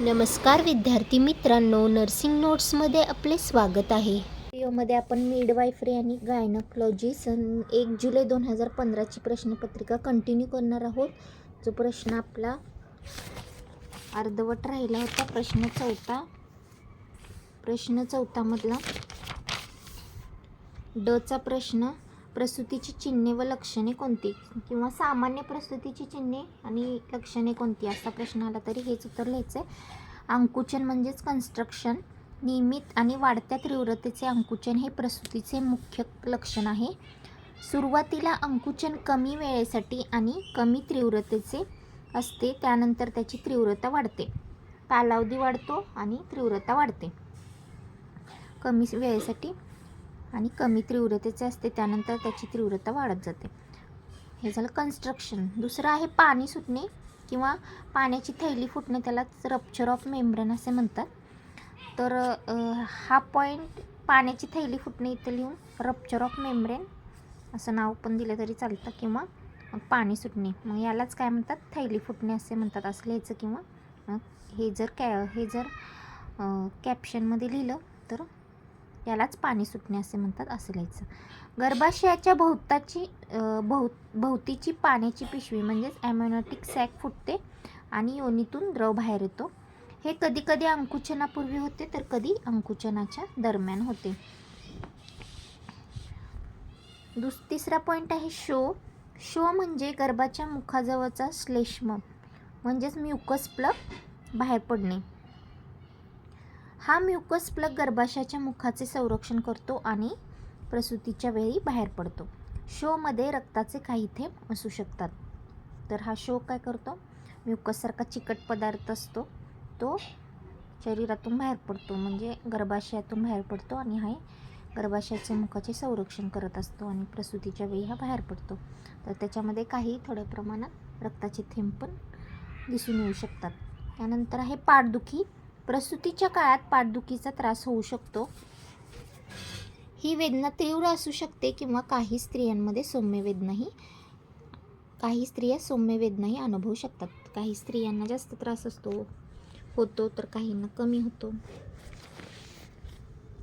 नमस्कार विद्यार्थी मित्रांनो नर्सिंग नोट्समध्ये आपले स्वागत आहे. व्हिडिओमध्ये आपण मिडवायफरी आणि गायनोकॉलॉजी सन एक जुलै दोन हजार पंधराची प्रश्नपत्रिका कंटिन्यू करणार आहोत. जो प्रश्न आपला अर्धवट राहिला होता प्रश्न चौथा. प्रश्न चौथामधला डचा प्रश्न. प्रसूतीची चिन्हे व लक्षणे कोणती? किंवा सामान्य प्रसूतीची चिन्हे आणि लक्षणे कोणती? असा प्रश्न आला तरी हेच उत्तर लिहायचं आहे अंकुचन म्हणजेच कन्स्ट्रक्शन नियमित आणि वाढत्या तीव्रतेचे अंकुचन हे प्रसूतीचे मुख्य लक्षण आहे. सुरुवातीला अंकुचन कमी वेळेसाठी आणि कमी तीव्रतेचे असते त्यानंतर त्याची तीव्रता वाढते. कालावधी वाढतो आणि तीव्रता वाढते. कमी वेळेसाठी आणि कमी तीव्रतेचे असते त्यानंतर त्याची तीव्रता वाढत जाते. हे झालं कन्स्ट्रक्शन दुसरं आहे पाणी सुटणे किंवा पाण्याची थैली फुटणे त्याला रप्चर ऑफ मेम्ब्रेन असे म्हणतात. तर हा पॉईंट पाण्याची थैली फुटणे इथं लिहून रप्चर ऑफ मेम्ब्रेन असं नाव पण दिलं तरी चालतं किंवा मग पाणी सुटणे. मग यालाच काय म्हणतात? थैली फुटणे असे म्हणतात. असं लिहायचं किंवा मग हे जर कॅ हे जर कॅप्शनमध्ये लिहिलं तर यालाच पाणी सुटणे असे म्हणतात असं लिहायचं. गर्भाशयाच्या भोवताची भोव भोवतीची पाण्याची पिशवी म्हणजेच ॲम्युनॉटिक सॅक फुटते आणि योनीतून द्रव बाहेर येतो. हे कधी कधी अंकुचनापूर्वी होते तर कधी अंकुचनाच्या दरम्यान होते. दुस तिसरा पॉईंट आहे शो. शो म्हणजे गर्भाच्या मुखाजवळचा श्लेष्म म्हणजेच म्युकस प्लग बाहेर पडणे. हा म्युकस प्लग गर्भाशयाच्या मुखाचे संरक्षण करतो आणि प्रसूतीच्या वेळी बाहेर पडतो. शोमध्ये रक्ताचे काही थेंब असू शकतात. तर हा शो काय करतो? म्युकससारखा चिकट पदार्थ असतो. तो शरीरातून बाहेर पडतो म्हणजे गर्भाशयातून बाहेर पडतो आणि हा गर्भाशयाच्या मुखाचे संरक्षण करत असतो आणि प्रसूतीच्या वेळी हा बाहेर पडतो. तर त्याच्यामध्ये काही थोड्या प्रमाणात रक्ताचे थेंब पण दिसून येऊ शकतात. त्यानंतर आहे पाठदुखी. प्रसूतीच्या काळात पाठदुखीचा त्रास होऊ शकतो. ही वेदना तीव्र असू शकते किंवा काही स्त्रियांमध्ये सौम्य वेदनाही काही स्त्रिया सौम्य वेदनाही अनुभवू शकतात. काही स्त्रियांना जास्त त्रास असतो होतो तर काहींना कमी होतो.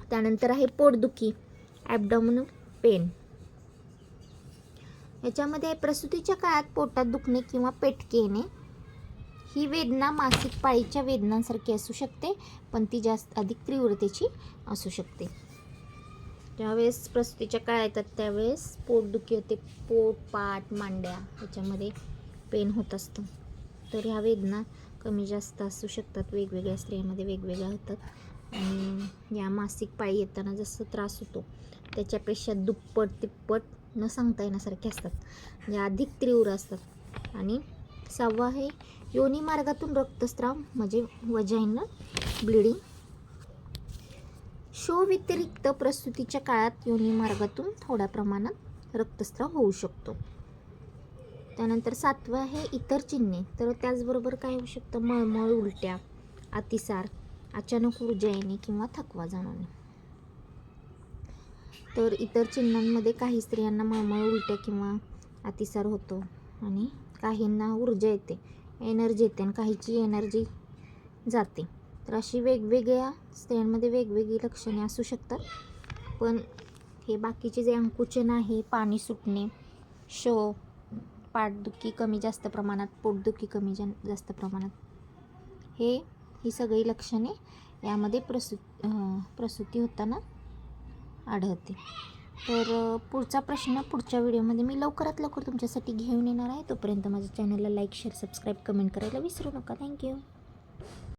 त्यानंतर आहे पोटदुखी ॲबडॉमिनल पेन याच्यामध्ये प्रसूतीच्या काळात पोटात दुखणे किंवा पेटके येणे ही वेदना मासिक पाळीच्या वेदनांसारखी असू शकते पण ती जास्त अधिक तीव्रतेची असू शकते. ज्यावेळेस प्रसूतीच्या काळ येतात त्यावेळेस पोटदुखी होते. पोट पाठ मांड्या ह्याच्यामध्ये पेन होत असतो. तर ह्या वेदना कमी जास्त असू शकतात. वेगवेगळ्या स्त्रियांमध्ये वेगवेगळ्या होतात. आणि या मासिक पाळी येताना जसं त्रास होतो त्याच्यापेक्षा दुप्पट तिप्पट न सांगता येण्यासारखे असतात. ज्या अधिक तीव्र असतात. आणि सहावा आहे योनी मार्गातून रक्तस्राव म्हणजे वजाईन ब्लिडिंग शो व्यतिरिक्त प्रसूतीच्या काळात योनी मार्गातून थोड्या प्रमाणात रक्तस्राव होऊ शकतो. त्यानंतर सातवं आहे इतर चिन्हे. तर त्याचबरोबर काय होऊ शकतं? मळमळ उलट्या अतिसार अचानक ऊर्जा येणे किंवा थकवा जाणवणे. तर इतर चिन्हांमध्ये काही स्त्रियांना मळमळ उलट्या किंवा अतिसार होतो आणि काहींना ऊर्जा येते एनर्जी येते आणि काहीची एनर्जी जाते. तर अशी वेगवेगळ्या स्त्रियांमध्ये वेगवेगळी लक्षणे असू शकतात. पण हे बाकीचे जे अंकुचन आहे पाणी सुटणे शो पाठदुखी कमी जास्त प्रमाणात पोटदुखी कमी जा जास्त प्रमाणात हे ही सगळी लक्षणे यामध्ये प्रसू प्रसूती होताना आढळते. तर पुढचा प्रश्न पुढच्या व्हिडिओमध्ये मी लवकरात लवकर तुमच्यासाठी घेऊन येणार आहे. तोपर्यंत माझ्या चॅनलला लाईक शेअर सबस्क्राईब कमेंट करायला विसरू नका. थँक्यू